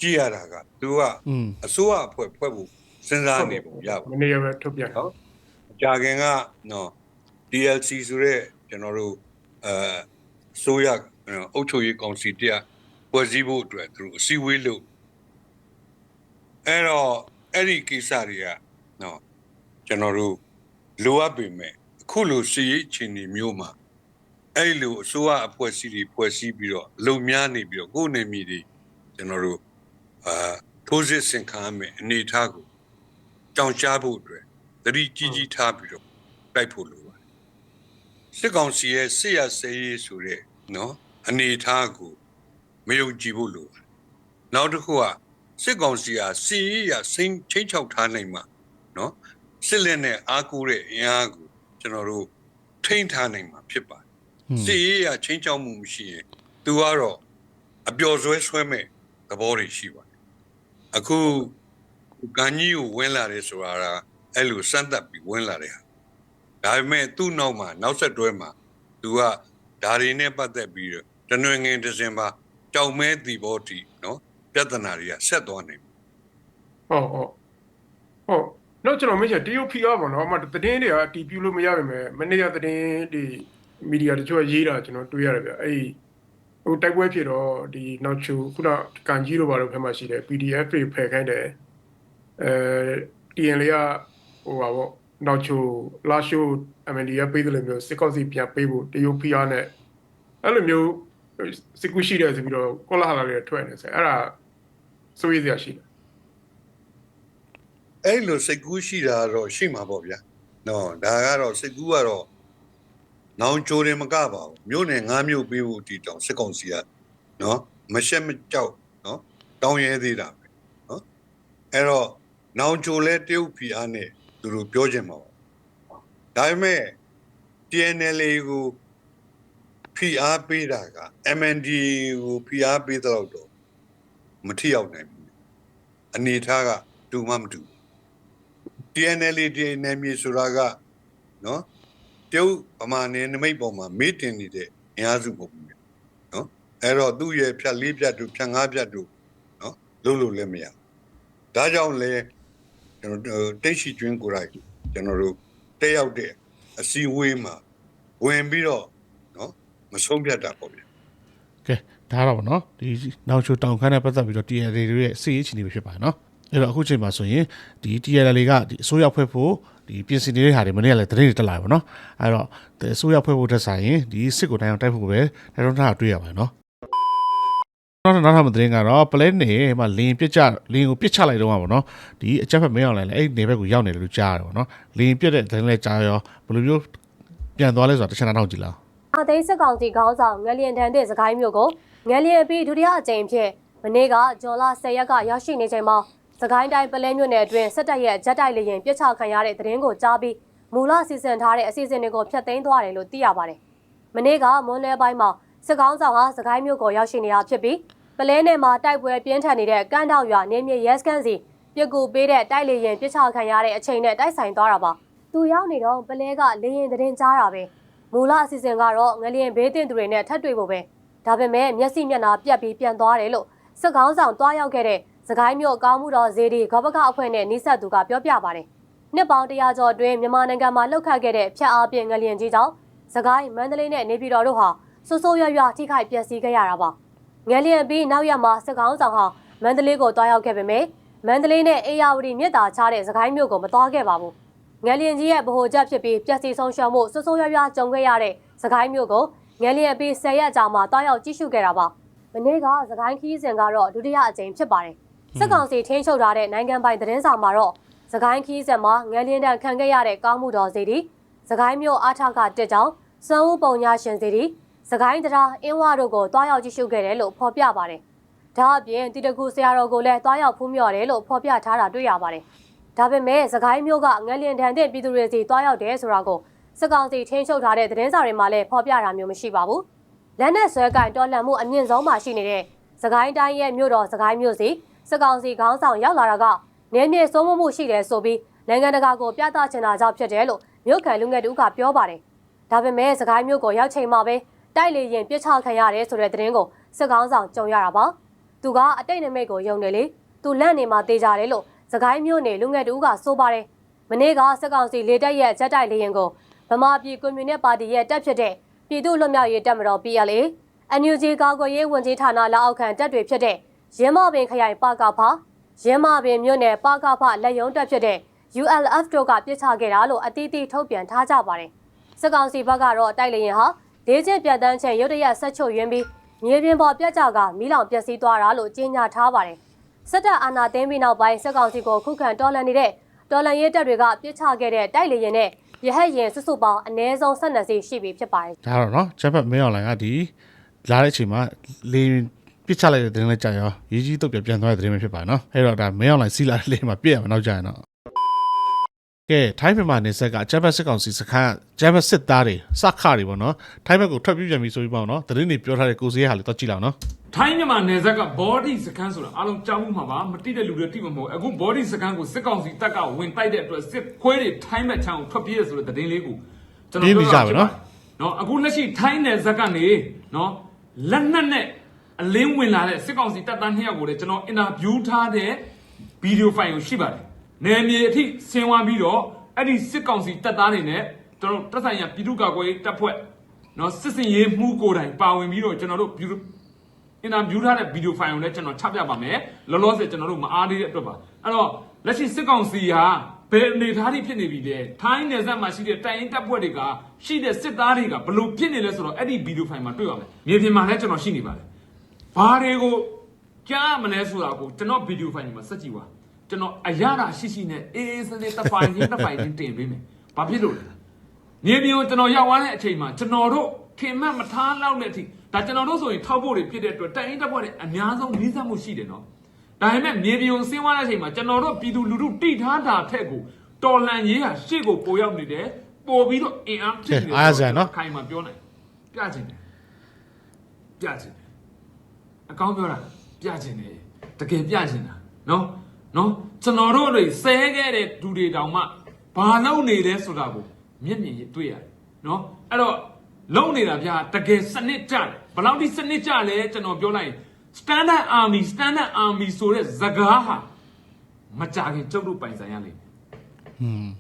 ကြည့်ရတာကသူကอืมအစိုးရအဖွဲ့ဖွဲ့ဖို့စဉ်းစားနေပုံရပါမနေ့ကပဲထုတ်ပြန်နော်အကြာခင်ကနော် DLC ဆိုတဲ့ကျွန်တော်တို့အဲဆိုရအုပ်ချုပ်ရေးကောင်စီတရား ဖွဲ့စည်းဖို့အတွက်သူတို့အစည်းအဝေးလုပ်အဲ့တော့အဲ့ဒီကိစ္စတွေကနော်ကျွန်တော်တို့လိုအပ်ပေမဲ့အခုလိုစီရေးအချိန်ကြီးမျိုးမှာအဲ့လိုအစိုးရအဖွဲ့အစည်းတွေဖွဲ့စည်းပြီးတော့လုံများနေပြီးတော့ကိုယ်နေမိတွေကျွန်တော်တို့အာထိုးစစ်ဆင်ခံရမယ်အနေအထားကိုကြောင်ရှားဖို့အတွက်သတိကြီးကြီးထားပြီးတော့တိုက်ဖို့လိုပါတယ်စစ်ကောင်စီရဲ့စစ်ရစေးရေးဆိုတဲ့နော်အနေအထားကို မယုံကြည်ဖို့လိုပါတယ်နောက်တစ်ခုကစစ်ကောင်စီဟာစီရေးရစိမ့်ချင်းချောက်ထားနိုင်မှာနော်စစ်လက်နဲ့အားကိုးတဲ့အင်အားကိုကျွန်တော်တို့ထိန်းထားနိုင်မှာဖြစ်ပါတယ်စီရေးရချင်းချောက်မှုမရှိရင်သူကတော့အပျော်ဆွဲဆွဲမဲ့သဘောတွေရှိပါတယ်အခုကန်ကြီးကိုဝင်လာတယ်ဆိုတာကအဲ့လိုစမ်းသပ်ပြီးဝင်လာတယ်ဟာဒါပေမဲ့သူ့နောက်မှာနောက်ဆက်တွဲမှာသူကဒါတွေနဲ့ပတ်သက်ပြီးတော့တနွေငင်ဒဇင်ဘာ ကြောင်မဲတီဘောတီနော်ပြဿနာတွေကဆက်သွားနေပြီဟုတ်ဟုတ်ဟုတ်တော့ကျွန်တော်မင်းချင် TOPR ပေါ့နော်အမှသတင်းတွေကတီးပြလို့မရပါမယ်မနေ့ကသတင်းတွေမီဒီယာတချို့ရေးတာကျွန်တော်တွေ့ရတယ်ဗျအဲ့ဒီဟိုတိုက်ပွဲဖြစ်တော့ဒီနောက်ချူခုနကန်ကြီးတို့ဘာလို့ဖက်မှရှိတယ် PDF တွေဖယ်ခိုင်းတယ်အဲ TN လေးကဟိုပါပေါ့နောက်ချူလာရှို MND ကပေးတယ်လို့မျိုးစစ်ကောက်စီပြန်ပေးဖို့ TOPR နဲ့အဲ့လိုမျိုး စစ်ကူရှိတယ်ဆိုပြီးတော့ကောလာဟာလာတွေထွက်နေတယ်အဲ့ဒါစိုးရိမ်စရာရှိတယ်အဲ့လိုစိတ်ကူးရှိတာတော့ရှိမှာပေါ့ဗျာနော်ဒါကတော့စိတ်ကူးကတော့နောင်ကြိုတယ်မကပါဘူးမြို့နယ်၅မြို့ပေးဖို့ဒီတောင်စစ်ကောင်စီကနော်မရှက်မကြောက်နော်တောင်းရဲသေးတာပဲနော်အဲ့တော့နောင်ကြိုလဲတရုတ်ဖီအားနဲ့သူတို့ပြောချင်မှာပါဒါပေမဲ့ TNL ကို ဖီအားပေးတာက MND ကိုဖီအားပေးတော့တော့မထီရောက်နိုင်ဘူးအနေထားကတူမှမတူဘူး TNL ဒီနယ်မြေဆိုတာကနော်တရုတ်ဗမာနယ်နိမိတ်ပေါ်မှာမေ့တင်နေတဲ့အင်အားစုပုံမျိုးနော်အဲ့တော့သူ့ရဲ့ဖြတ်လေးဖြတ်တို့ဖြတ်ငါးဖြတ်တို့နော်လုံးလို့လည်းမရဘူးဒါကြောင့်လဲကျွန်တော်တို့တိတ်ရှိကျွင်းကိုယ်တိုင်ကျွန်တော်တို့တက်ရောက်တဲ့အစည်းအဝေးမှာဝင်ပြီးတော့နော်မ ဆုံးဖြတ်တာပေါ့ဗျာကဲဒါတော့ဗောနော်ဒီနောက်ချိုတောင်ခမ်းနဲ့ပတ်သက်ပြီးတော့ TLA တွေရဲ့စီးရေးချင်နေပဲဖြစ်ပါတယ်နော်အဲ့တော့အခုချိန်မှာဆိုရင်ဒီ TLA ကဒီအစိုးရဖွဲ့ဖို့ဒီပြင်ဆင်နေတဲ့ဟာတွေမနေ့ကလည်းသတင်းတွေတက်လာပါတော့နော်အဲ့တော့ဒီအစိုးရဖွဲ့ဖို့တက်ဆိုင်ရင်ဒီစစ်ကိုတိုင်းအောင်တိုက်ဖို့ပဲတိုက်တွန်းထားတာတွေ့ရပါတယ်နော်နောက်နောက်ထပ်မသတင်းကတော့ပလဲနေမှာလင်းပြစ်ချလင်းကိုပြစ်ချလိုက်တော့မှာပေါ့နော်ဒီအချက်ဖက်မင်းအောင်လည်းအဲ့ဒီနေဘက်ကိုရောက်နေတယ်လို့ကြားရတယ်ပေါ့နော်လင်းပြစ်တဲ့သတင်းလဲကြားရောဘယ်လိုမျိုးပြန်သွားလဲဆိုတာတစ်ချက်နောက်ကြည့်လား အသိမ်းစစ်ကောင်စီခေါင်းဆောင်ငလျင်တန်တဲ့စကိုင်းမျိုးကိုငလျင်ပြီးဒုတိယအကြိမ်ဖြစ်မနေ့ကဇွန်လ10ရက်ကရောက်ရှိနေချိန်မှာစကိုင်းတိုင်းပလဲမြို့နယ်အတွင်းစစ်တပ်ရဲ့ဂျက်တိုက်လေယာဉ်ပြစ်ချခံရတဲ့သတင်းကိုကြားပြီးမူလစီစဉ်ထားတဲ့အစီအစဉ်တွေကိုဖျက်သိမ်းသွားတယ်လို့သိရပါတယ်။မနေ့ကမွန်းလွဲပိုင်းမှာစစ်ကောင်ဆောင်ဟာစကိုင်းမြို့ကိုရောက်ရှိနေတာဖြစ်ပြီးပလဲနယ်မှာတိုက်ပွဲပြင်းထန်နေတဲ့ကန်းတောက်ရွာနေမြေရဲစခန်းစီပြစ်ကူပေးတဲ့တိုက်လေယာဉ်ပြစ်ချခံရတဲ့အချိန်နဲ့တိုက်ဆိုင်သွားတာပါ။သူရောက်နေတော့ပလဲကလေယာဉ်သတင်းကြားတာပဲ။ မူလအစီအစဉ်ကတော့ငလျင်ဘေးတင်သူတွေနဲ့ထပ်တွေ့ဖို့ပဲဒါပေမဲ့မျက်စိမျက်နှာပြတ်ပြီးပြန်သွားတယ်လို့စစ်ကောင်းဆောင်တွားရောက်ခဲ့တဲ့စကိုင်းမြို့ကောင်းမှုတော်ဇေဒီဂောဘကအဖွဲ့နဲ့နှိဆက်သူကပြောပြပါတယ်နှစ်ပေါင်းတရာကျော်အတွင်းမြန်မာနိုင်ငံမှာလှုပ်ခတ်ခဲ့တဲ့ဖျက်အားပြင်ငလျင်ကြီးကြောင့်စကိုင်းမန္တလေးနဲ့နေပြည်တော်တို့ဟာစိုးစိုးရွရွထိခိုက်ပျက်စီးခဲ့ရတာပါငလျင်ပြီးနောက်ရက်မှာစစ်ကောင်းဆောင်ဟာမန္တလေးကိုတွားရောက်ခဲ့ပေမဲ့မန္တလေးနဲ့အေယာဝတီမြစ်တာချတဲ့စကိုင်းမြို့ကိုမတွားခဲ့ပါဘူး ငလျင်ကြီးရဲ့ဗဟိုချက်ဖြစ်ပြီးပျက်စီးဆုံးရှုံးမှုဆွဆိုးရွားရွားကြုံခဲ့ရတဲ့စကိုင်းမြို့ကိုငလျင်ပြီး10ရက်ကြာမှတွားရောက်ကြည့်ရှုခဲ့တာပါ။မနေ့ကစကိုင်းခီးစဉ်ကတော့ဒုတိယအကြိမ်ဖြစ်ပါတယ်။စစ်ကောင်စီထင်းချုပ်ထားတဲ့နိုင်ငံပိုင်သတင်းစာမှာတော့စကိုင်းခီးစဉ်မှာငလျင်တန်ခံခဲ့ရတဲ့ကောင်းမှုတော်စီတီစကိုင်းမြို့အားထကတက်ကြောင်စံဦးပုံညာရှင်စီတီစကိုင်းတရားအင်းဝတို့ကိုတွားရောက်ကြည့်ရှုခဲ့တယ်လို့ဖော်ပြပါတယ်။ဒါအပြင်တိတကူဆရာတော်ကိုလည်းတွားရောက်ဖူးမြော်တယ်လို့ဖော်ပြထားတာတွေ့ရပါတယ်။ ဒါပေမဲ့စကိုင်းမျိုးကငလျင်တန်တဲ့ပြည်သူတွေစီတွားရောက်တယ်ဆိုတာကိုစစ်ကောင်စီထင်းချုပ်ထားတဲ့သတင်းစာတွေမှာလည်းဖော်ပြတာမျိုးမရှိပါဘူး။လက်နက်ဆွဲကင်တော်လှန်မှုအမြင့်ဆုံးမှာရှိနေတဲ့စကိုင်းတိုင်းရဲ့မြို့တော်စကိုင်းမြို့စီစစ်ကောင်စီခေါင်းဆောင်ရောက်လာတာကနေမြေစိုးမိုးမှုရှိတယ်ဆိုပြီးနိုင်ငံတကာကိုပြသချင်တာကြောင့်ဖြစ်တယ်လို့မြို့ခံလူငယ်တူကပြောပါတယ်။ဒါပေမဲ့စကိုင်းမြို့ကိုရောက်ချိန်မှာပဲတိုက်လေရင်ပြစ်ချခံရတယ်ဆိုတဲ့သတင်းကိုစစ်ကောင်ဆောင်ကြုံရတာပါ။သူကအတိတ်နမိတ်ကိုယုံတယ်လေ။သူလက်နေမှာတေးကြတယ်လို့ စကိုင်းမျိုးနယ်လူငယ်တူကဆိုပါတယ်။မနေ့ကစစ်ကောင်စီလေတပ်ရဲ့ဂျက်တိုက်လေယာဉ်ကိုဗမာပြည်ကွန်မြူနစ်ပါတီရဲ့တပ်ဖြစ်တဲ့ပြည်သူ့လွတ်မြောက်ရေးတပ်မတော် PLA NUG ကာကွယ်ရေးဝန်ကြီးဌာနလက်အောက်ခံတပ်တွေဖြစ်တဲ့ရင်းမပင်ခရိုင်ပါကဖရင်းမပင်မြို့နယ်ပါကဖလက်ယုံတပ်ဖြစ်တဲ့ ULF တို့ကပြစ်ချခဲ့တာလို့အတိအသီးထုတ်ပြန်ထားကြပါတယ်။စစ်ကောင်စီဘက်ကတော့တိုက်လေယာဉ်ဟာဒေးကျင့်ပြတ်တန်းချက်ရုတ်တရက်ဆက်ချုပ်ရင်းပြီးမြေပြင်ပေါ်ပြတ်ကျကမီးလောင်ပျက်စီးသွားတာလို့ကြေညာထားပါတယ်။ စစ်တပ်အာဏာသိမ်းပြီးနောက်ပိုင်းစစ်ကောင်စီကိုခုခံတော်လှန်နေတဲ့တော်လှန်ရေးတပ်တွေကပြစ်ချခဲ့တဲ့တိုက်လေရင်နဲ့ရဟတ်ရင်စုစုပေါင်းအ ਨੇ ဆုံး၁၂စီရှိပြီဖြစ်ပါတယ်။ဒါတော့နော်ချက်ဖက်မင်းအောင်လိုင်ကဒီလာတဲ့အချိန်မှာလေပြစ်ချလိုက်တဲ့သတင်းလေးကြာရောရေးကြီးတုတ်ပြပြန်သွားတဲ့သတင်းပဲဖြစ်ပါတယ်နော်။အဲ့တော့ဒါမင်းအောင်လိုင်စီလာတဲ့လေမှာပြစ်ရမနောက်ကြာရင်တော့ ကဲထိုင်းမြန်မာနယ်စပ်ကဂျပန်စစ်ကောင်စီစခန်းဂျပန်စစ်သားတွေစခါတွေပေါ့နော်ထိုင်းဘက်ကိုထွက်ပြေးပြန်ပြီဆိုပြီးပေါ့နော်သတင်းတွေပြောထားတဲ့ကိုစေးဟာလည်းတော့ကြည့်လောက်နော်ထိုင်းမြန်မာနယ်စပ်က body စခန်းဆိုတာအားလုံးကြောက်မှုမှာပါမတိတဲ့လူတွေတိမှာမဟုတ်အခု body စခန်းကိုစစ်ကောင်စီတပ်ကဝင်တိုက်တဲ့အတွက်စစ်ခွဲတွေထိုင်းဘက်ချောင်းထွက်ပြေးရဆိုတဲ့သတင်းလေးကိုကျွန်တော်ပြောပြပါမယ်နော်အခုလက်ရှိထိုင်းနယ်စပ်ကနေနော်လက်နက်နဲ့အလင်းဝင်လာတဲ့စစ်ကောင်စီတပ်သားနှစ်ယောက်ကိုလည်းကျွန်တော်အင်တာဗျူးထားတဲ့ဗီဒီယိုဖိုင်ကိုရှိပါတယ် နယ်မြေအထိဆင်းသွားပြီးတော့အဲ့ဒီစစ်ကောင်စီတပ်သားတွေနဲ့ကျွန်တော်တပ်ဆိုင်ရာပြည်သူ့ကာကွယ်ရေးတပ်ဖွဲ့နော်စစ်စင်ရေးမှုကိုယ်တိုင်ပါဝင်ပြီးတော့ကျွန်တော်တို့ပြည်သူအင်တာဗျူးထားတဲ့ဗီဒီယိုဖိုင်ကိုလည်းကျွန်တော်ချပြပါမယ်လောလောဆယ်ကျွန်တော်တို့မအားသေးတဲ့အတွက်ပါအဲ့တော့လက်ရှိစစ်ကောင်စီဟာဘယ်အနေထားထိဖြစ်နေပြီလဲထိုင်းနယ်စပ်မှာရှိတဲ့တိုင်ရင်တပ်ဖွဲ့တွေကရှိတဲ့စစ်သားတွေကဘလို့ဖြစ်နေလဲဆိုတော့အဲ့ဒီဗီဒီယိုဖိုင်မှာတွေ့ပါမယ်မြေပြင်မှာလည်းကျွန်တော်ရှိနေပါတယ်ဘာတွေကိုကြားမလဲဆိုတာကိုကျွန်တော်ဗီဒီယိုဖိုင်မှာစက်ကြည့်ပါ ကျွန်တော်အရာရာရှိရှိနဲ့အေးအေးစနေတစ်ဖိုင်ချင်းတစ်ဖိုင်ချင်းတင်ပေးမယ်ဘာဖြစ်လို့လဲမြေပြင်ကိုကျွန်တော်ရောက်သွားတဲ့အချိန်မှာကျွန်တော်တို့ထင်မှတ်မထားလောက်တဲ့အထိဒါကျွန်တော်တို့ဆိုရင်ထောက်ဖို့တွေဖြစ်တဲ့အတွက်တိုင်ရင်တက်ဖို့တွေအများဆုံးနှိစက်မှုရှိတယ်နော်ဒါပေမဲ့မြေပြင်ကိုဆင်းသွားတဲ့အချိန်မှာကျွန်တော်တို့ပြည်သူလူထုတိထားတာထက်ကိုတော်လန်ရေးဟာရှေ့ကိုပိုရောက်နေတယ်ပို့ပြီးတော့အင်အားဖြစ်နေတယ်အားရစရာနော်ခိုင်မှာပြောနိုင်ပြချင်တယ်ပြချင်တယ်အကောင်းပြောတာပြချင်တယ်တကယ်ပြချင်တာနော် နော်ကျွန်တော်တို့တွေဆဲခဲ့တဲ့ဒူတွေတောင်မှဘာလုပ်နေလဲဆိုတာကိုမျက်မြင်တွေ့ရတယ်နော်အဲ့တော့လုံနေတာဗျာတကယ်စနစ်ကြတယ်ဘယ်လောက်ထိစနစ်ကြလဲကျွန်တော်ပြောလိုက်ရင် standard army standard army ဆိုတဲ့ဇကားဟာမကြခင်ကျုပ်တို့ပိုင်ဆိုင်ရလိမ့်မယ်ဟွန်း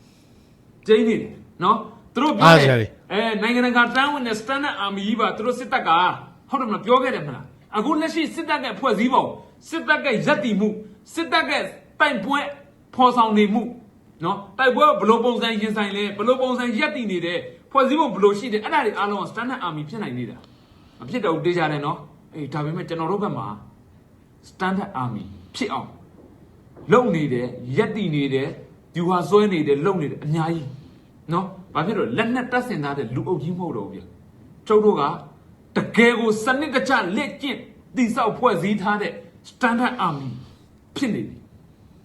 ကျင်းနေတယ်နော်သူတို့ပြောအားတစရာယ်တွေအဲနိုင်ငံတကာတန်းဝင်တဲ့ standard army ကြီးပါသူတို့စစ်တပ်ကဟုတ်တယ်မလားပြောခဲ့တယ်မလားအခုလက်ရှိစစ်တပ်ကဖွဲ့စည်းပုံစစ်တပ်ကရက်တီမှုစစ်တပ်က တိုင်ပွဲဖော်ဆောင်နေမှုနော်တိုင်ပွဲဘယ်လိုပုံစံရင်ဆိုင်လဲဘယ်လိုပုံစံရက်တီနေတယ်ဖွဲ့စည်းပုံဘယ်လိုရှိတယ်အဲ့ဒါတွေအားလုံးက standard army ဖြစ်နိုင်နေတာမဖြစ်တော့ဘူးတေးကြတယ်နော်အေးဒါပေမဲ့ကျွန်တော်တို့ဘက်မှာ standard army ဖြစ်အောင်လုံနေတယ်ရက်တည်နေတယ်ယူဟာဆွဲနေတယ်လုံနေတယ်အများကြီးနော်ဘာဖြစ်လို့လက်နဲ့တက်ဆင်ထားတဲ့လူအုပ်ကြီးမဟုတ်တော့ဘူးဗျကျုပ်တို့ကတကယ်ကိုစနစ်တကျလက်ကျင့်တိဆောက်ဖွဲ့စည်းထားတဲ့ standard army ဖြစ်နေပြီ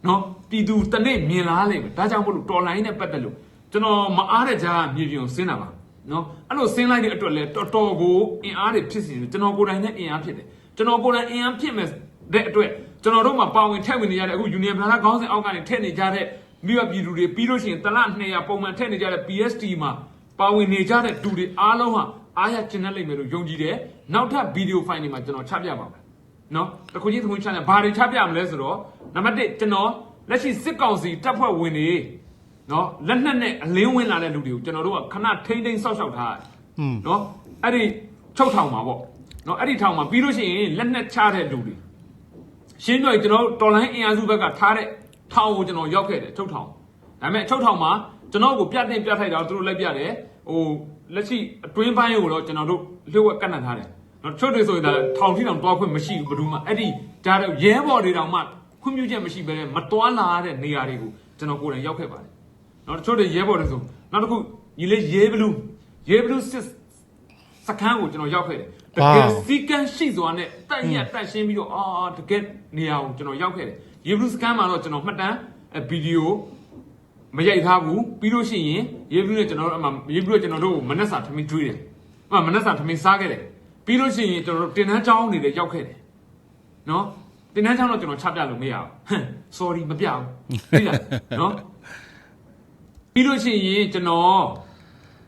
နော်ပြည်သူတနေ့မြင်လာလိမ့်မယ်ဒါကြောင့်မို့လို့တော်လိုင်းနဲ့ပတ်သက်လို့ကျွန်တော်မအားတဲ့ကြားကမြေပြင်ကိုဆင်းတာပါနော်အဲ့လိုဆင်းလိုက်တဲ့အတွက်လဲတော်တော်ကိုအင်အားတွေဖြစ်စီတယ်ကျွန်တော်ကိုယ်တိုင်နဲ့အင်အားဖြစ်တယ်ကျွန်တော်ကိုယ်တိုင်အင်အားဖြစ်မယ်တဲ့အတွက်ကျွန်တော်တို့မှာပါဝင်ထည့်ဝင်နေကြတဲ့အခု Union Plaza ခေါင်းစဉ်အောက်ကနေထည့်နေကြတဲ့မိဘပြည်သူတွေပြီးလို့ရှိရင်တလ200ပုံမှန်ထည့်နေကြတဲ့ PST မှာပါဝင်နေကြတဲ့သူတွေအားလုံးဟာအားရကျဉ်းလိမ့်မယ်လို့ယုံကြည်တယ်နောက်ထပ်ဗီဒီယိုဖိုင်တွေမှာကျွန်တော်ချပြပါမယ် နော်တခုချင်းတခုချင်းချတယ်ဘာတွေချပြမလဲဆိုတော့နံပါတ်1ကျွန်တော်လက်ရှိစစ်ကောင်စီတပ်ဖွဲ့ဝင်တွေနော်လက်နက်နဲ့အလင်းဝင်လာတဲ့လူတွေကိုကျွန်တော်တို့ကခဏထိမ့်သိမ်းစောက်ရှောက်ထားတယ်อืมနော်အဲ့ဒီချုပ်ထောင်မှာပေါ့နော်အဲ့ဒီထောင်မှာပြီးလို့ရှိရင်လက်နက်ချတဲ့လူတွေရှင်းပြောရင်ကျွန်တော်တို့တော်လိုင်းအင်အားစုဘက်ကထားတဲ့ထောင်ကိုကျွန်တော်ရောက်ခဲ့တယ်ချုပ်ထောင်ဒါပေမဲ့ချုပ်ထောင်မှာကျွန်တော်ကိုပြတ်တင်ပြတ်ထိုက်တာသူတို့လိုက်ပြတယ်ဟိုလက်ရှိအတွင်းပိုင်းကိုတော့ကျွန်တော်တို့လျှို့ဝှက်ကန့်နှံ့ထားတယ် နော်ချုပ်တွေဆိုရင်ဒါထောင်ထိတောင်တွားခွင့်မရှိဘူးဘယ်သူမှအဲ့ဒီဒါတော့ရဲဘော်တွေတောင်မှခွင့်ပြုချက်မရှိဘဲနဲ့မတွားလာရတဲ့နေရာတွေကိုကျွန်တော်ကိုယ်တိုင်ရောက်ခဲ့ပါတယ်နော်တချို့တွေရဲဘော်တွေဆိုနောက်တစ်ခုညီလေးရဲဘလူးရဲဘလူးစစ်စကန်းကိုကျွန်တော်ရောက်ခဲ့တယ်တကယ်စီကန်းရှိစွာနဲ့တက်ရက်တက်ရှင်းပြီးတော့အာတကယ်နေရာကိုကျွန်တော်ရောက်ခဲ့တယ်ရေဘလူးစကန်းမှာတော့ကျွန်တော်မှတ်တမ်းဗီဒီယိုမရိုက်ထားဘူးပြီးလို့ရှိရင်ရေဘလူးနဲ့ကျွန်တော်တို့အမှရေဘလူးကကျွန်တော်တို့ကိုမနက်စာထမင်းကျွေးတယ်အမှမနက်စာထမင်းစားခဲ့တယ် ပြီးလို့ရှိရင်ကျွန်တော်တို့တင်တန်းချောင်းနေတယ်ရောက်ခဲ့တယ်နော်တင်တန်းချောင်းတော့ကျွန်တော်ချပြလို့မရဘူးဟမ် sorry မပြဘူးသိလားနော်ပြီးလို့ရှိရင်ကျွန်တော်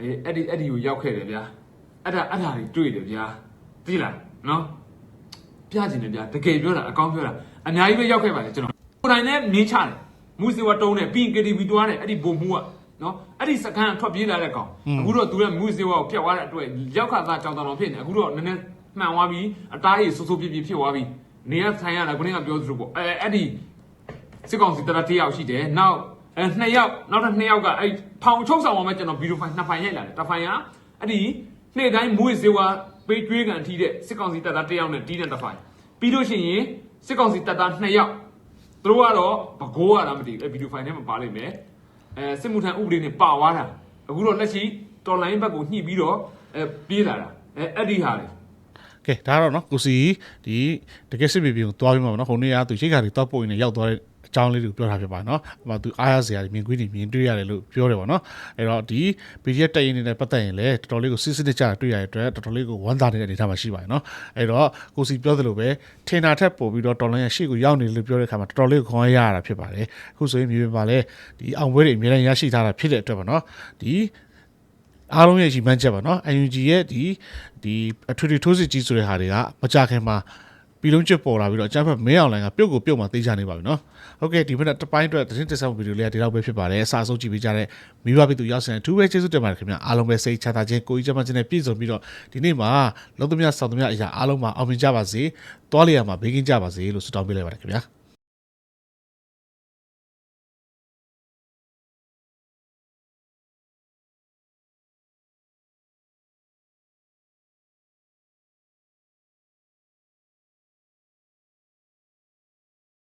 အေးအဲ့ဒီအဲ့ဒီကိုရောက်ခဲ့တယ်ဗျာအဲ့ဒါအဲ့ဒါတွေတွေ့တယ်ဗျာသိလားနော်ပြချင်တယ်ဗျာတကယ်ပြောတာအကောင်းပြောတာအများကြီးပဲရောက်ခဲ့ပါလေကျွန်တော်ကိုယ်တိုင်နဲ့မြင်းချတယ်မူစီဝတုံးတယ်ပြီးရင် KTV တွားတယ်အဲ့ဒီဘုံမှုက နော်အဲ့ဒီစကန်ထွက်ပြေးလာတဲ့ကောင်အခုတော့သူကမူစီဝကိုပြတ်သွားတဲ့အတွက်ရောက်ခါသားကြောင်တောင်ဖြစ်နေအခုတော့နည်းနည်းမှန်သွားပြီအသားရည်ဆူဆူပြပြဖြစ်သွားပြီနေရဆိုင်ရတာခုနကပြောသလိုပေါ့အဲအဲ့ဒီစစ်ကောင်စီတရတစ်ယောက်ရှိတယ်နောက်အဲနှစ်ယောက်နောက်ထပ်နှစ်ယောက်ကအဲ့ထောင်ချုပ်ဆောင်အောင်ပဲကျွန်တော်ဗီဒီယိုဖိုင်နှစ်ဖိုင်ရိုက်လာတယ်တစ်ဖိုင်ကအဲ့ဒီနေ့တိုင်းမွေးစေဝါပေးကျွေးကန်ထီးတဲ့စစ်ကောင်စီတပ်သားတစ်ယောက်နဲ့တီးတဲ့တစ်ဖိုင်ပြီးလို့ရှိရင်စစ်ကောင်စီတပ်သားနှစ်ယောက်သူတို့ကတော့ဘကိုးရတာမသိဘူးအဲဗီဒီယိုဖိုင်ထဲမှာပါလိမ့်မယ် အဲစစ်မှုထမ်းဥပဒေနဲ့ပါသွားတာအခုတော့လက်ရှိတော်လိုင်းဘက်ကိုညှိပြီးတော့အဲပြေးလာတာအဲအဲ့ဒီဟာလေကဲဒါတော့နော်ကိုစီဒီတကယ်စစ်ပြေပြေကိုသွားပြီးမှာပေါ့နော်ဟိုနေ့ကသူရှိခါတွေတော့ပုံနေရောက်သွားတဲ့ အကြောင်းလေးတွေကိုပြောတာဖြစ်ပါเนาะဟိုမှာသူအားရစရာမြင်ကွင်းတွေမြင်တွေ့ရတယ်လို့ပြောတယ်ပေါ့เนาะအဲ့တော့ဒီ PDF တက်ရင်နေတဲ့ပတ်သက်ရင်လည်းတော်တော်လေးကိုစစ်စစ်တကြတွေ့ရတဲ့အတွက်တော်တော်လေးကိုဝမ်းသာနေတဲ့အနေအထားမှာရှိပါတယ်เนาะအဲ့တော့ကိုစီပြောသလိုပဲထင်တာထက်ပိုပြီးတော့တော်လိုင်းရရှေ့ကိုရောက်နေလို့ပြောတဲ့ခါမှာတော်တော်လေးကိုခေါင်းရရတာဖြစ်ပါတယ်အခုဆိုရင်မြေပြင်မှာလည်းဒီအောင်ပွဲတွေအများကြီးရရှိထားတာဖြစ်တဲ့အတွက်ပေါ့เนาะဒီ အားလုံးရဲ့ရည်မှန်းချက်ပါเนาะ UNG ရဲ့ဒီဒီအထွေထွေထိုးစစ်ကြီးဆိုတဲ့ဟာတွေကမကြခင်မှာ ပြည်လုံးချစ်ပေါ်လာပြီးတော့အချမ်းဖက်မင်းအောင်လိုင်ကပြုတ်ကိုပြုတ်မှသိကြနေပါပြီနော်ဟုတ်ကဲ့ဒီဘက်တစ်ပိုင်းအတွက်သတင်းတင်ဆက်မှုဗီဒီယိုလေးကဒီလောက်ပဲဖြစ်ပါတယ်အစားဆုံးကြည့်ပေးကြတဲ့မိဘပြည်သူရောက်စင်အထူးပဲကျေးဇူးတင်ပါတယ်ခင်ဗျာအားလုံးပဲစိတ်ချတာချင်းကိုကြီးချမ်းသာချင်းနဲ့ပြည့်စုံပြီးတော့ဒီနေ့မှာလုံးသမ ्या ဆောင်သမ ्या အရာအားလုံးမှာအောင်မြင်ကြပါစေတွားလျာမှာဘေးကင်းကြပါစေလို့ဆုတောင်းပေးလိုက်ပါတယ်ခင်ဗျာ